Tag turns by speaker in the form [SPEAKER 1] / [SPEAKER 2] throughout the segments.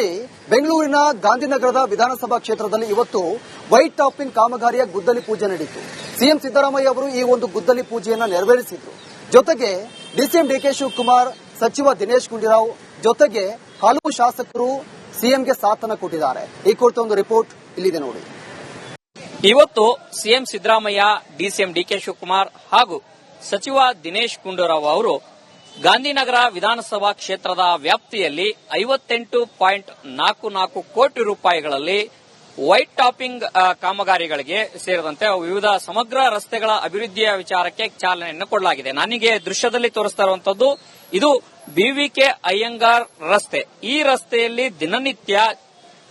[SPEAKER 1] ನೋಡಿ, ಬೆಂಗಳೂರಿನ ಗಾಂಧಿನಗರದ ವಿಧಾನಸಭಾ ಕ್ಷೇತ್ರದಲ್ಲಿ ಇವತ್ತು ವೈಟ್ ಟಾಪಿಂಗ್ ಕಾಮಗಾರಿಯ ಗುದ್ದಲಿ ಪೂಜೆ ನಡೆಯಿತು ಸಿಎಂ ಸಿದ್ದರಾಮಯ್ಯ ಅವರು ಈ ಒಂದು ಗುದ್ದಲಿ ಪೂಜೆಯನ್ನು ನೆರವೇರಿಸಿದ್ರು. ಜೊತೆಗೆ ಡಿಸಿಎಂ ಡಿಕೆ ಶಿವಕುಮಾರ್, ಸಚಿವ ದಿನೇಶ್ ಗುಂಡೂರಾವ್ ಜೊತೆಗೆ ಹಲವು ಶಾಸಕರು ಸಿಎಂಗೆ ಸಾಥನ ಕೊಟ್ಟಿದ್ದಾರೆ. ಈ ಕುರಿತ ಒಂದು ರಿಪೋರ್ಟ್ ಇಲ್ಲಿದೆ ನೋಡಿ.
[SPEAKER 2] ಇವತ್ತು CM Siddaramaiah, DCM DK Shivakumar ಹಾಗೂ ಸಚಿವ ದಿನೇಶ್ ಗುಂಡೂರಾವ್ ಅವರು ಗಾಂಧಿನಗರ ವಿಧಾನಸಭಾ ಕ್ಷೇತ್ರದ ವ್ಯಾಪ್ತಿಯಲ್ಲಿ ಐವತ್ತೆಂಟು ಪಾಯಿಂಟ್ ನಾಲ್ಕು ನಾಲ್ಕು ಕೋಟಿ ರೂಪಾಯಿಗಳಲ್ಲಿ ವೈಟ್ ಟಾಪಿಂಗ್ ಕಾಮಗಾರಿಗಳಿಗೆ ಸೇರಿದಂತೆ ವಿವಿಧ ಸಮಗ್ರ ರಸ್ತೆಗಳ ಅಭಿವೃದ್ಧಿಯ ವಿಚಾರಕ್ಕೆ ಚಾಲನೆಯನ್ನು ಕೊಡಲಾಗಿದೆ. ನನಗೆ ದೃಶ್ಯದಲ್ಲಿ ತೋರಿಸ್ತಾ ಇರುವಂತದ್ದು, ಇದು ಬಿವಿಕೆ ಅಯ್ಯಂಗಾರ್ ರಸ್ತೆ. ಈ ರಸ್ತೆಯಲ್ಲಿ ದಿನನಿತ್ಯ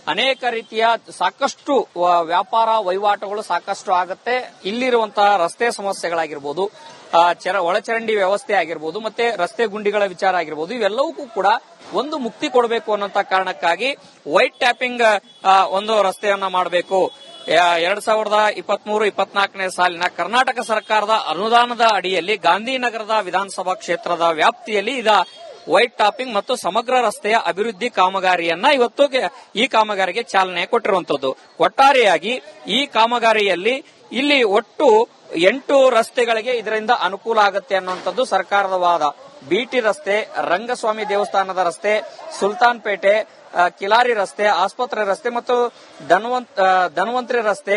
[SPEAKER 2] ಅನೇಕ ರೀತಿಯ ಸಾಕಷ್ಟು ವ್ಯಾಪಾರ ವಹಿವಾಟುಗಳು ಸಾಕಷ್ಟು ಆಗುತ್ತೆ. ಇಲ್ಲಿರುವಂತಹ ರಸ್ತೆ ಸಮಸ್ಯೆಗಳಾಗಿರ್ಬೋದು ಒಳಚರಂಡಿ ವ್ಯವಸ್ಥೆ ಆಗಿರ್ಬೋದು, ಮತ್ತೆ ರಸ್ತೆ ಗುಂಡಿಗಳ ವಿಚಾರ ಆಗಿರ್ಬೋದು, ಇವೆಲ್ಲವಕ್ಕೂ ಕೂಡ ಒಂದು ಮುಕ್ತಿ ಕೊಡಬೇಕು ಅನ್ನೋಂತ ಕಾರಣಕ್ಕಾಗಿ ವೈಟ್ ಟ್ಯಾಪಿಂಗ್ ಒಂದು ರಸ್ತೆಯನ್ನ ಮಾಡಬೇಕು. ಎರಡ್ ಸಾವಿರದ ಇಪ್ಪತ್ಮೂರು, ಇಪ್ಪತ್ನಾಲ್ಕನೇ ಸಾಲಿನ ಕರ್ನಾಟಕ ಸರ್ಕಾರದ ಅನುದಾನದ ಅಡಿಯಲ್ಲಿ ಗಾಂಧಿನಗರದ ವಿಧಾನಸಭಾ ಕ್ಷೇತ್ರದ ವ್ಯಾಪ್ತಿಯಲ್ಲಿ ಇದ ವೈಟ್ ಟಾಪಿಂಗ್ ಮತ್ತು ಸಮಗ್ರ ರಸ್ತೆಯ ಅಭಿವೃದ್ಧಿ ಕಾಮಗಾರಿಯನ್ನ ಇವತ್ತು ಈ ಕಾಮಗಾರಿಗೆ ಚಾಲನೆ ಕೊಟ್ಟಿರುವಂತದ್ದು ಒಟ್ಟಾರೆಯಾಗಿ ಈ ಕಾಮಗಾರಿಯಲ್ಲಿ ಇಲ್ಲಿ ಒಟ್ಟು ಎಂಟು ರಸ್ತೆಗಳಿಗೆ ಇದರಿಂದ ಅನುಕೂಲ ಆಗುತ್ತೆ ಅನ್ನುವಂಥದ್ದು ಸರ್ಕಾರದ ವಾದ. ಬಿಟಿ ರಸ್ತೆ, ರಂಗಸ್ವಾಮಿ ದೇವಸ್ಥಾನದ ರಸ್ತೆ ಸುಲ್ತಾನ್ ಪೇಟೆ ಕಿಲಾರಿ ರಸ್ತೆ, ಆಸ್ಪತ್ರೆ ರಸ್ತೆ ಮತ್ತು ಧನ್ವಂತ್ ಧನ್ವಂತ್ರಿ ರಸ್ತೆ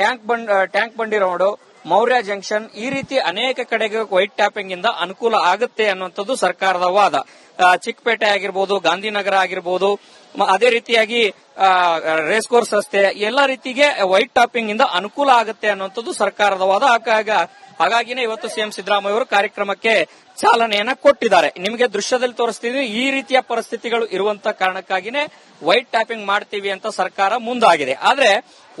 [SPEAKER 2] tank bund tank bund road Maurya junction ಈ ರೀತಿ ಅನೇಕ ಕಡೆಗೆ ವೈಟ್ ಟ್ಯಾಪಿಂಗ್ ಇಂದ ಅನುಕೂಲ ಆಗುತ್ತೆ ಅನ್ನುವಂಥದ್ದು ಸರ್ಕಾರದ ವಾದ. ಚಿಕ್ಕಪೇಟೆ ಆಗಿರ್ಬೋದು, ಗಾಂಧಿನಗರ ಆಗಿರ್ಬೋದು ಅದೇ ರೀತಿಯಾಗಿ ರೇಸ್ ಕೋರ್ಸ್ ರಸ್ತೆ, ಎಲ್ಲ ರೀತಿಗೆ ವೈಟ್ ಟಾಪಿಂಗ್ ಇಂದ ಅನುಕೂಲ ಆಗುತ್ತೆ ಅನ್ನುವಂಥದ್ದು ಸರ್ಕಾರದ ವಾದ. ಹಾಗಾಗಿ ಹಾಗಾಗಿನೇ ಇವತ್ತು ಸಿಎಂ ಸಿದ್ದರಾಮಯ್ಯ ಅವರು ಕಾರ್ಯಕ್ರಮಕ್ಕೆ ಚಾಲನೆಯನ್ನ ಕೊಟ್ಟಿದ್ದಾರೆ. ನಿಮಗೆ ದೃಶ್ಯದಲ್ಲಿ ತೋರಿಸ್ತಿದ್ವಿ ಈ ರೀತಿಯ ಪರಿಸ್ಥಿತಿಗಳು ಇರುವಂತ ಕಾರಣಕ್ಕಾಗಿನೇ ವೈಟ್ ಟ್ಯಾಪಿಂಗ್ ಮಾಡ್ತೀವಿ ಅಂತ ಸರ್ಕಾರ ಮುಂದಾಗಿದೆ. ಆದ್ರೆ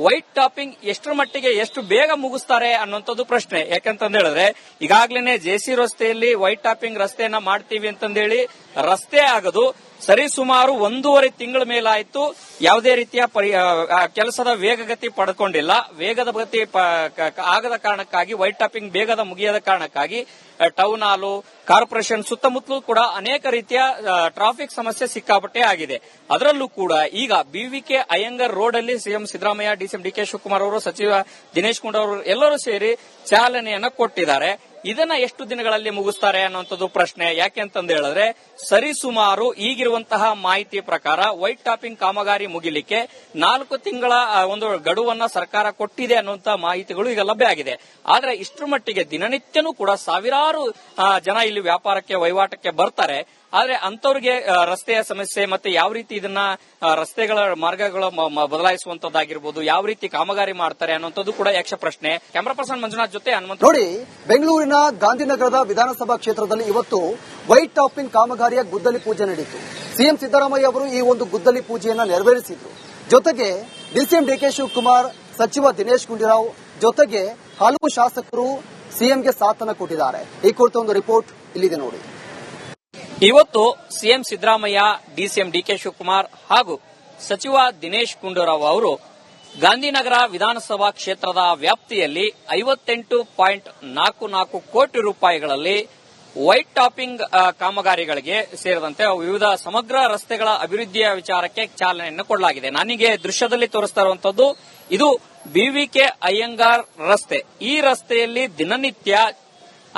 [SPEAKER 2] ವೈಟ್ ಟಾಪಿಂಗ್ ಎಷ್ಟರ ಮಟ್ಟಿಗೆ ಎಷ್ಟು ಬೇಗ ಮುಗಿಸ್ತಾರೆ ಅನ್ನುವಂಥದ್ದು ಪ್ರಶ್ನೆ. ಯಾಕಂತಂದ ಹೇಳಿದ್ರೆ ಈಗಾಗಲೇ ಜೆಸಿ ರಸ್ತೆಯಲ್ಲಿ ವೈಟ್ ಟಾಪಿಂಗ್ ರಸ್ತೆಯನ್ನ ಮಾಡ್ತೀವಿ ಅಂತಂದೇಳಿ ರಸ್ತೆ ಆಗದು. ಸರಿ, ಸುಮಾರು ಒಂದೂವರೆ ತಿಂಗಳ ಮೇಲಾಯಿತು. ಯಾವುದೇ ರೀತಿಯ ಕೆಲಸದ ವೇಗಗತಿ ಪಡ್ಕೊಂಡಿಲ್ಲ. ವೇಗದ ಗತಿ ಆಗದ ಕಾರಣಕ್ಕಾಗಿ, ವೈಟ್ ಟಾಪಿಂಗ್ ಬೇಗದ ಮುಗಿಯದ ಕಾರಣಕ್ಕಾಗಿ ಟೌನ್ ಹಾಲು, ಕಾರ್ಪೊರೇಷನ್ ಸುತ್ತಮುತ್ತಲೂ ಕೂಡ ಅನೇಕ ರೀತಿಯ ಟ್ರಾಫಿಕ್ ಸಮಸ್ಯೆ ಸಿಕ್ಕಾಪಟ್ಟೆ ಆಗಿದೆ. ಅದರಲ್ಲೂ ಕೂಡ ಈಗ ಬಿವಿಕೆ ಅಯ್ಯಂಗರ್ ರೋಡ್ ಅಲ್ಲಿ CM Siddaramaiah DCM DK Shivakumar ಅವರು, ಸಚಿವ ದಿನೇಶ್ ಅವರು ಎಲ್ಲರೂ ಸೇರಿ ಚಾಲನೆಯನ್ನು ಕೊಟ್ಟಿದ್ದಾರೆ. ಇದನ್ನ ಎಷ್ಟು ದಿನಗಳಲ್ಲಿ ಮುಗಿಸ್ತಾರೆ ಅನ್ನುವಂಥದ್ದು ಪ್ರಶ್ನೆ. ಯಾಕೆ ಅಂತಂದು ಹೇಳಿದ್ರೆ ಸರಿಸುಮಾರು ಈಗಿರುವಂತಹ ಮಾಹಿತಿ ಪ್ರಕಾರ ವೈಟ್ ಟಾಪಿಂಗ್ ಕಾಮಗಾರಿ ಮುಗಿಲಿಕ್ಕೆ ನಾಲ್ಕು ತಿಂಗಳ ಒಂದು ಗಡುವನ್ನ ಸರ್ಕಾರ ಕೊಟ್ಟಿದೆ ಅನ್ನುವಂತಹ ಮಾಹಿತಿಗಳು ಈಗ ಲಭ್ಯ ಆಗಿದೆ. ಆದ್ರೆ ಇಷ್ಟರ ಮಟ್ಟಿಗೆ ದಿನನಿತ್ಯನೂ ಕೂಡ ಸಾವಿರಾರು ಜನ ಇಲ್ಲಿ ವ್ಯಾಪಾರಕ್ಕೆ, ವಹಿವಾಟಕ್ಕೆ ಬರ್ತಾರೆ. ಆದ್ರೆ ಅಂತವ್ರಿಗೆ ರಸ್ತೆಯ ಸಮಸ್ಯೆ ಮತ್ತೆ ಯಾವ ರೀತಿ ಇದನ್ನ ರಸ್ತೆಗಳ ಮಾರ್ಗಗಳ ಬದಲಾಯಿಸುವಂತದ್ದಾಗಿರ್ಬೋದು ಯಾವ ರೀತಿ ಕಾಮಗಾರಿ ಮಾಡ್ತಾರೆ ಅನ್ನುವಂಥದ್ದು ಕೂಡ ಯಕ್ಷ ಪ್ರಶ್ನೆ. ಕ್ಯಾಮರಾ ಪರ್ಸನ್ ಮಂಜುನಾಥ್ ಜೊತೆ ಹನುಮಂತ.
[SPEAKER 1] ನೋಡಿ, ಬೆಂಗಳೂರಿನ ಗಾಂಧಿನಗರದ ವಿಧಾನಸಭಾ ಕ್ಷೇತ್ರದಲ್ಲಿ ಇವತ್ತು ವೈಟ್ ಟಾಪಿಂಗ್ ಕಾಮಗಾರಿಯ ಗುದ್ದಲಿ ಪೂಜೆ ನಡೆಯಿತು. ಸಿಎಂ ಸಿದ್ದರಾಮಯ್ಯ ಅವರು ಈ ಒಂದು ಗುದ್ದಲಿ ಪೂಜೆಯನ್ನು ನೆರವೇರಿಸಿದ್ರು. ಜೊತೆಗೆ ಡಿಸಿಎಂ ಡಿಕೆ ಶಿವಕುಮಾರ್, ಸಚಿವ ದಿನೇಶ್ ಗುಂಡೂರಾವ್ ಜೊತೆಗೆ ಹಲವು ಶಾಸಕರು ಸಿಎಂಗೆ ಸಾಥನ ಕೊಟ್ಟಿದ್ದಾರೆ. ಈ ಕುರಿತ ಒಂದು ರಿಪೋರ್ಟ್ ಇಲ್ಲಿದೆ ನೋಡಿ.
[SPEAKER 2] ಇವತ್ತು CM Siddaramaiah DCM DK Shivakumar ಹಾಗೂ ಸಚಿವ ದಿನೇಶ್ ಗುಂಡೂರಾವ್ ಅವರು ಗಾಂಧಿನಗರ ವಿಧಾನಸಭಾ ಕ್ಷೇತ್ರದ ವ್ಯಾಪ್ತಿಯಲ್ಲಿ ಐವತ್ತೆಂಟು ಪಾಯಿಂಟ್ ನಾಲ್ಕು ನಾಲ್ಕು ಕೋಟಿ ರೂಪಾಯಿಗಳಲ್ಲಿ ವೈಟ್ ಟಾಪಿಂಗ್ ಕಾಮಗಾರಿಗಳಿಗೆ ಸೇರಿದಂತೆ ವಿವಿಧ ಸಮಗ್ರ ರಸ್ತೆಗಳ ಅಭಿವೃದ್ಧಿಯ ವಿಚಾರಕ್ಕೆ ಚಾಲನೆಯನ್ನು ಕೊಡಲಾಗಿದೆ. ನನಗೆ ದೃಶ್ಯದಲ್ಲಿ ತೋರಿಸ್ತಾ ಇರುವಂತದ್ದು, ಇದು ಬಿವಿಕೆ ಅಯ್ಯಂಗಾರ್ ರಸ್ತೆ. ಈ ರಸ್ತೆಯಲ್ಲಿ ದಿನನಿತ್ಯ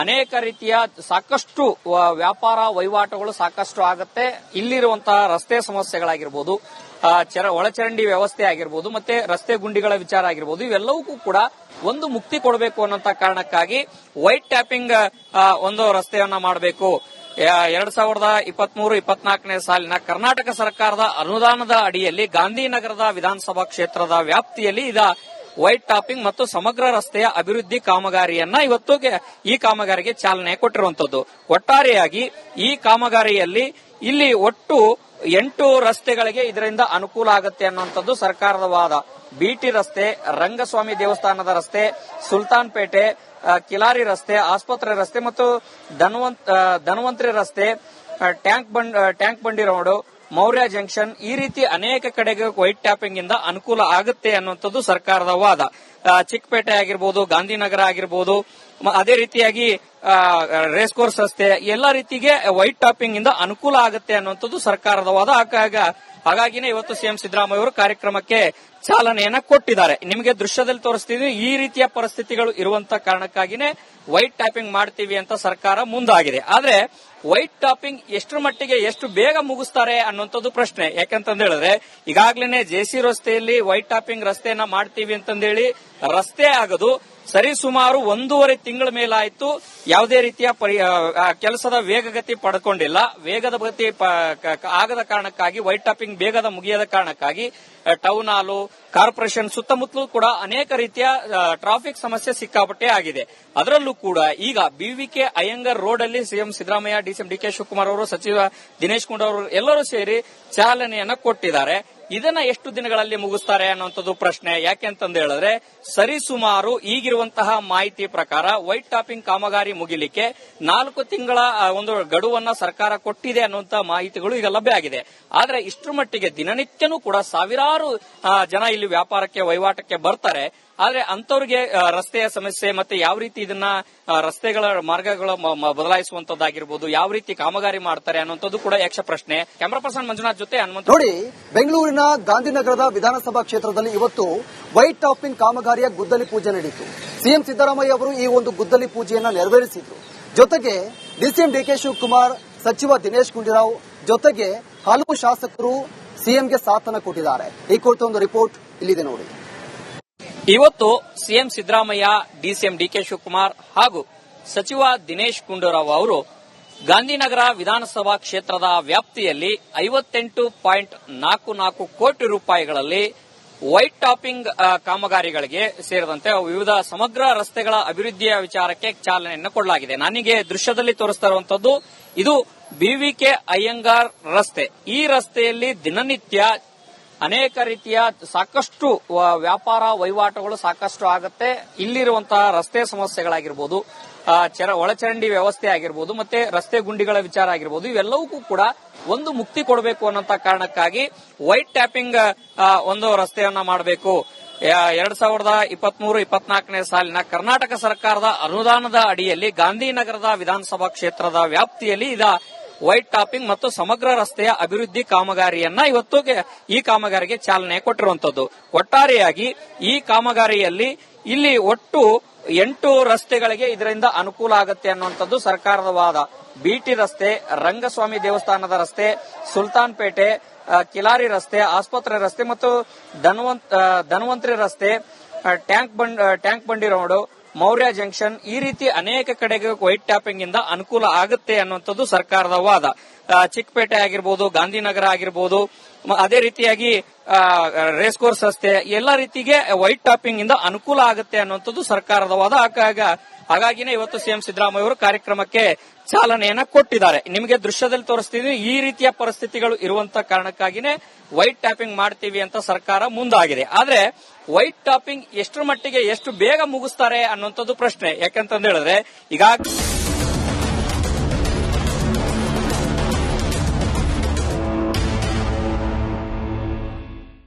[SPEAKER 2] ಅನೇಕ ರೀತಿಯ ಸಾಕಷ್ಟು ವ್ಯಾಪಾರ ವಹಿವಾಟುಗಳು ಸಾಕಷ್ಟು ಆಗುತ್ತೆ. ಇಲ್ಲಿರುವಂತಹ ರಸ್ತೆ ಸಮಸ್ಯೆಗಳಾಗಿರ್ಬೋದು ಒಳಚರಂಡಿ ವ್ಯವಸ್ಥೆ ಆಗಿರ್ಬೋದು, ಮತ್ತೆ ರಸ್ತೆ ಗುಂಡಿಗಳ ವಿಚಾರ ಆಗಿರ್ಬೋದು, ಇವೆಲ್ಲವಕ್ಕೂ ಕೂಡ ಒಂದು ಮುಕ್ತಿ ಕೊಡಬೇಕು ಅನ್ನೋಂತ ಕಾರಣಕ್ಕಾಗಿ ವೈಟ್ ಟ್ಯಾಪಿಂಗ್ ಒಂದು ರಸ್ತೆಯನ್ನ ಮಾಡಬೇಕು. ಎರಡ್ ಸಾವಿರದ ಇಪ್ಪತ್ಮೂರು, ಇಪ್ಪತ್ನಾಲ್ಕನೇ ಸಾಲಿನ ಕರ್ನಾಟಕ ಸರ್ಕಾರದ ಅನುದಾನದ ಅಡಿಯಲ್ಲಿ ಗಾಂಧಿನಗರದ ವಿಧಾನಸಭಾ ಕ್ಷೇತ್ರದ ವ್ಯಾಪ್ತಿಯಲ್ಲಿ ಇದ ವೈಟ್ ಟಾಪಿಂಗ್ ಮತ್ತು ಸಮಗ್ರ ರಸ್ತೆಯ ಅಭಿವೃದ್ಧಿ ಕಾಮಗಾರಿಯನ್ನ ಇವತ್ತು ಈ ಕಾಮಗಾರಿಗೆ ಚಾಲನೆ ಕೊಟ್ಟಿರುವಂತದ್ದು ಒಟ್ಟಾರೆಯಾಗಿ ಈ ಕಾಮಗಾರಿಯಲ್ಲಿ ಇಲ್ಲಿ ಒಟ್ಟು ಎಂಟು ರಸ್ತೆಗಳಿಗೆ ಇದರಿಂದ ಅನುಕೂಲ ಆಗುತ್ತೆ ಅನ್ನುವಂಥದ್ದು ಸರ್ಕಾರದ ವಾದ. ಬಿಟಿ ರಸ್ತೆ, ರಂಗಸ್ವಾಮಿ ದೇವಸ್ಥಾನದ ರಸ್ತೆ ಸುಲ್ತಾನ್ ಪೇಟೆ ಕಿಲಾರಿ ರಸ್ತೆ, ಆಸ್ಪತ್ರೆ ರಸ್ತೆ ಮತ್ತು ಧನ್ವಂತ್ ಧನ್ವಂತ್ರಿ ರಸ್ತೆ tank bund tank bund road Maurya junction ಈ ರೀತಿ ಅನೇಕ ಕಡೆಗೆ ವೈಟ್ ಟ್ಯಾಪಿಂಗ್ ಇಂದ ಅನುಕೂಲ ಆಗುತ್ತೆ ಅನ್ನುವಂಥದ್ದು ಸರ್ಕಾರದ ವಾದ. ಚಿಕ್ಕಪೇಟೆ ಆಗಿರ್ಬೋದು, ಗಾಂಧಿನಗರ ಆಗಿರ್ಬೋದು ಅದೇ ರೀತಿಯಾಗಿ ರೇಸ್ ಕೋರ್ಸ್ ರಸ್ತೆ, ಎಲ್ಲ ರೀತಿಗೆ ವೈಟ್ ಟಾಪಿಂಗ್ ಇಂದ ಅನುಕೂಲ ಆಗುತ್ತೆ ಅನ್ನುವಂಥದ್ದು ಸರ್ಕಾರದ ವಾದ. ಹಾಗಾಗಿ ಹಾಗಾಗಿನೇ ಇವತ್ತು ಸಿಎಂ ಸಿದ್ದರಾಮಯ್ಯ ಅವರು ಕಾರ್ಯಕ್ರಮಕ್ಕೆ ಚಾಲನೆಯನ್ನ ಕೊಟ್ಟಿದ್ದಾರೆ. ನಿಮಗೆ ದೃಶ್ಯದಲ್ಲಿ ತೋರಿಸ್ತಿದ್ವಿ, ಈ ರೀತಿಯ ಪರಿಸ್ಥಿತಿಗಳು ಇರುವಂತ ಕಾರಣಕ್ಕಾಗಿನೇ ವೈಟ್ ಟ್ಯಾಪಿಂಗ್ ಮಾಡ್ತೀವಿ ಅಂತ ಸರ್ಕಾರ ಮುಂದಾಗಿದೆ. ಆದ್ರೆ ವೈಟ್ ಟಾಪಿಂಗ್ ಎಷ್ಟು ಮಟ್ಟಿಗೆ ಎಷ್ಟು ಬೇಗ ಮುಗಿಸ್ತಾರೆ ಅನ್ನುವಂಥದ್ದು ಪ್ರಶ್ನೆ. ಯಾಕಂತಂದ ಹೇಳಿದ್ರೆ ಈಗಾಗಲೇ ಜೆಸಿ ರಸ್ತೆಯಲ್ಲಿ ವೈಟ್ ಟಾಪಿಂಗ್ ರಸ್ತೆಯನ್ನ ಮಾಡ್ತೀವಿ ಅಂತಂದೇಳಿ ರಸ್ತೆ ಆಗದು ಸರಿ ಸುಮಾರು ಒಂದೂವರೆ ತಿಂಗಳ ಮೇಲಾಯಿತು. ಯಾವುದೇ ರೀತಿಯ ಕೆಲಸದ ವೇಗಗತಿ ಪಡ್ಕೊಂಡಿಲ್ಲ. ವೇಗದ ಗತಿ ಆಗದ ಕಾರಣಕ್ಕಾಗಿ, ವೈಟ್ ಟಾಪಿಂಗ್ ಬೇಗದ ಮುಗಿಯದ ಕಾರಣಕ್ಕಾಗಿ ಟೌನ್ ಹಾಲು, ಕಾರ್ಪೊರೇಷನ್ ಸುತ್ತಮುತ್ತಲೂ ಕೂಡ ಅನೇಕ ರೀತಿಯ ಟ್ರಾಫಿಕ್ ಸಮಸ್ಯೆ ಸಿಕ್ಕಾಪಟ್ಟೆ ಆಗಿದೆ. ಅದರಲ್ಲೂ ಕೂಡ ಈಗ ಬಿವಿಕೆ ಅಯ್ಯಂಗರ್ ರೋಡ್ ಅಲ್ಲಿ CM Siddaramaiah DCM DK Shivakumar ಅವರು, ಸಚಿವ ದಿನೇಶ್ ಗುಂಡೂರು ಎಲ್ಲರೂ ಸೇರಿ ಚಾಲನೆಯನ್ನು ಕೊಟ್ಟಿದ್ದಾರೆ. ಇದನ್ನ ಎಷ್ಟು ದಿನಗಳಲ್ಲಿ ಮುಗಿಸ್ತಾರೆ ಅನ್ನುವಂಥದ್ದು ಪ್ರಶ್ನೆ. ಯಾಕೆ ಅಂತಂದು ಹೇಳಿದ್ರೆ, ಸರಿಸುಮಾರು ಈಗಿರುವಂತಹ ಮಾಹಿತಿ ಪ್ರಕಾರ ವೈಟ್ ಟಾಪಿಂಗ್ ಕಾಮಗಾರಿ ಮುಗಿಲಿಕ್ಕೆ ನಾಲ್ಕು ತಿಂಗಳ ಒಂದು ಗಡುವನ್ನ ಸರ್ಕಾರ ಕೊಟ್ಟಿದೆ ಅನ್ನುವಂತ ಮಾಹಿತಿಗಳು ಈಗ ಲಭ್ಯ ಆಗಿದೆ. ಆದ್ರೆ ಇಷ್ಟರ ಮಟ್ಟಿಗೆ ದಿನನಿತ್ಯನೂ ಕೂಡ ಸಾವಿರಾರು ಜನ ಇಲ್ಲಿ ವ್ಯಾಪಾರಕ್ಕೆ, ವಹಿವಾಟಕ್ಕೆ ಬರ್ತಾರೆ. ಆದ್ರೆ ಅಂತವ್ರಿಗೆ ರಸ್ತೆಯ ಸಮಸ್ಯೆ ಮತ್ತೆ ಯಾವ ರೀತಿ ಇದನ್ನ ರಸ್ತೆಗಳ ಮಾರ್ಗಗಳ ಬದಲಾಯಿಸುವಂತದ್ದಾಗಿರ್ಬೋದು, ಯಾವ ರೀತಿ ಕಾಮಗಾರಿ ಮಾಡ್ತಾರೆ ಅನ್ನುವಂಥದ್ದು ಕೂಡ ಯಕ್ಷ ಪ್ರಶ್ನೆ. ಕ್ಯಾಮರಾ ಪರ್ಸನ್ ಮಂಜುನಾಥ್ ಜೊತೆ ಹನುಮಂತ.
[SPEAKER 1] ನೋಡಿ, ಬೆಂಗಳೂರಿನ ಗಾಂಧಿನಗರದ ವಿಧಾನಸಭಾ ಕ್ಷೇತ್ರದಲ್ಲಿ ಇವತ್ತು ವೈಟ್ ಟಾಪಿಂಗ್ ಕಾಮಗಾರಿಯ ಗುದ್ದಲಿ ಪೂಜೆ ನಡೆಯಿತು ಸಿಎಂ ಸಿದ್ದರಾಮಯ್ಯ ಅವರು ಈ ಒಂದು ಗುದ್ದಲಿ ಪೂಜೆಯನ್ನ ನೆರವೇರಿಸಿದ್ರು. ಜೊತೆಗೆ ಡಿಸಿಎಂ ಡಿಕೆ ಶಿವಕುಮಾರ್, ಸಚಿವ ದಿನೇಶ್ ಗುಂಡೂರಾವ್ ಜೊತೆಗೆ ಹಲವು ಶಾಸಕರು ಸಿಎಂಗೆ ಸಾಥನ ಕೊಟ್ಟಿದ್ದಾರೆ. ಈ ಕುರಿತು ಒಂದು ರಿಪೋರ್ಟ್ ಇಲ್ಲಿದೆ ನೋಡಿ.
[SPEAKER 2] ಇವತ್ತು CM Siddaramaiah, DCM DK Shivakumar ಹಾಗೂ ಸಚಿವ ದಿನೇಶ್ ಗುಂಡೂರಾವ್ ಅವರು ಗಾಂಧಿನಗರ ವಿಧಾನಸಭಾ ಕ್ಷೇತ್ರದ ವ್ಯಾಪ್ತಿಯಲ್ಲಿ ಐವತ್ತೆಂಟು ಪಾಯಿಂಟ್ ನಾಲ್ಕು ನಾಲ್ಕು ಕೋಟಿ ರೂಪಾಯಿಗಳಲ್ಲಿ ವೈಟ್ ಟಾಪಿಂಗ್ ಕಾಮಗಾರಿಗಳಿಗೆ ಸೇರಿದಂತೆ ವಿವಿಧ ಸಮಗ್ರ ರಸ್ತೆಗಳ ಅಭಿವೃದ್ಧಿಯ ವಿಚಾರಕ್ಕೆ ಚಾಲನೆಯನ್ನು ಕೊಡಲಾಗಿದೆ. ನನಗೆ ದೃಶ್ಯದಲ್ಲಿ ತೋರಿಸ್ತಾ ಇರುವಂತದ್ದು, ಇದು ಬಿವಿಕೆ ಅಯ್ಯಂಗಾರ್ ರಸ್ತೆ. ಈ ರಸ್ತೆಯಲ್ಲಿ ದಿನನಿತ್ಯ ಅನೇಕ ರೀತಿಯ ಸಾಕಷ್ಟು ವ್ಯಾಪಾರ ವಹಿವಾಟುಗಳು ಸಾಕಷ್ಟು ಆಗುತ್ತೆ. ಇಲ್ಲಿರುವಂತಹ ರಸ್ತೆ ಸಮಸ್ಯೆಗಳಾಗಿರ್ಬೋದು ಚರ, ಒಳಚರಂಡಿ ವ್ಯವಸ್ಥೆ ಆಗಿರ್ಬೋದು, ಮತ್ತೆ ರಸ್ತೆ ಗುಂಡಿಗಳ ವಿಚಾರ ಆಗಿರ್ಬೋದು, ಇವೆಲ್ಲವಕ್ಕೂ ಕೂಡ ಒಂದು ಮುಕ್ತಿ ಕೊಡಬೇಕು ಅನ್ನೋಂತ ಕಾರಣಕ್ಕಾಗಿ ವೈಟ್ ಟ್ಯಾಪಿಂಗ್ ಒಂದು ರಸ್ತೆಯನ್ನ ಮಾಡಬೇಕು. ಎರಡ್ ಸಾವಿರದ ಇಪ್ಪತ್ಮೂರು, ಇಪ್ಪತ್ನಾಲ್ಕನೇ ಸಾಲಿನ ಕರ್ನಾಟಕ ಸರ್ಕಾರದ ಅನುದಾನದ ಅಡಿಯಲ್ಲಿ ಗಾಂಧಿನಗರದ ವಿಧಾನಸಭಾ ಕ್ಷೇತ್ರದ ವ್ಯಾಪ್ತಿಯಲ್ಲಿ ಇದ ವೈಟ್ ಟಾಪಿಂಗ್ ಮತ್ತು ಸಮಗ್ರ ರಸ್ತೆಯ ಅಭಿವೃದ್ಧಿ ಕಾಮಗಾರಿಯನ್ನ ಇವತ್ತು ಈ ಕಾಮಗಾರಿಗೆ ಚಾಲನೆ ಕೊಟ್ಟಿರುವಂತದ್ದು ಒಟ್ಟಾರೆಯಾಗಿ ಈ ಕಾಮಗಾರಿಯಲ್ಲಿ ಇಲ್ಲಿ ಒಟ್ಟು ಎಂಟು ರಸ್ತೆಗಳಿಗೆ ಇದರಿಂದ ಅನುಕೂಲ ಆಗುತ್ತೆ ಅನ್ನುವಂಥದ್ದು ಸರ್ಕಾರದ ವಾದ ಬಿಟಿ ರಸ್ತೆ, ರಂಗಸ್ವಾಮಿ ದೇವಸ್ಥಾನದ ರಸ್ತೆ ಸುಲ್ತಾನ್ ಪೇಟೆ ಕಿಲಾರಿ ರಸ್ತೆ, ಆಸ್ಪತ್ರೆ ರಸ್ತೆ ಮತ್ತು ಧನ್ವಂತ್ ಧನವಂತ್ರಿ ರಸ್ತೆ tank bund tank bund road Maurya junction ಈ ರೀತಿ ಅನೇಕ ಕಡೆಗೆ ವೈಟ್ ಟ್ಯಾಪಿಂಗ್ ಇಂದ ಅನುಕೂಲ ಆಗುತ್ತೆ ಅನ್ನುವಂಥದ್ದು ಸರ್ಕಾರದ ವಾದ. ಚಿಕ್ಕಪೇಟೆ ಆಗಿರ್ಬೋದು, ಗಾಂಧಿನಗರ ಆಗಿರ್ಬೋದು ಅದೇ ರೀತಿಯಾಗಿ ರೇಸ್ ಕೋರ್ಸ್ ರಸ್ತೆ, ಎಲ್ಲ ರೀತಿಗೆ ವೈಟ್ ಟಾಪಿಂಗ್ ಇಂದ ಅನುಕೂಲ ಆಗುತ್ತೆ ಅನ್ನುವಂಥದ್ದು ಸರ್ಕಾರದ ವಾದ ಹಾಗಾಗಿ ಹಾಗಾಗಿನೇ ಇವತ್ತು ಸಿಎಂ ಸಿದ್ದರಾಮಯ್ಯ ಅವರು ಕಾರ್ಯಕ್ರಮಕ್ಕೆ ಚಾಲನೆಯನ್ನ ಕೊಟ್ಟಿದ್ದಾರೆ. ನಿಮಗೆ ದೃಶ್ಯದಲ್ಲಿ ತೋರಿಸ್ತೀವಿ ಈ ರೀತಿಯ ಪರಿಸ್ಥಿತಿಗಳು ಇರುವಂತ ಕಾರಣಕ್ಕಾಗಿನೇ ವೈಟ್ ಟಾಪಿಂಗ್ ಮಾಡ್ತೀವಿ ಅಂತ ಸರ್ಕಾರ ಮುಂದಾಗಿದೆ. ಆದ್ರೆ, ವೈಟ್ ಟಾಪಿಂಗ್ ಎಷ್ಟರ ಮಟ್ಟಿಗೆ ಎಷ್ಟು ಬೇಗ ಮುಗಿಸ್ತಾರೆ ಅನ್ನುವಂಥದ್ದು ಪ್ರಶ್ನೆ. ಯಾಕಂತಂದ್ರೆ ಈಗ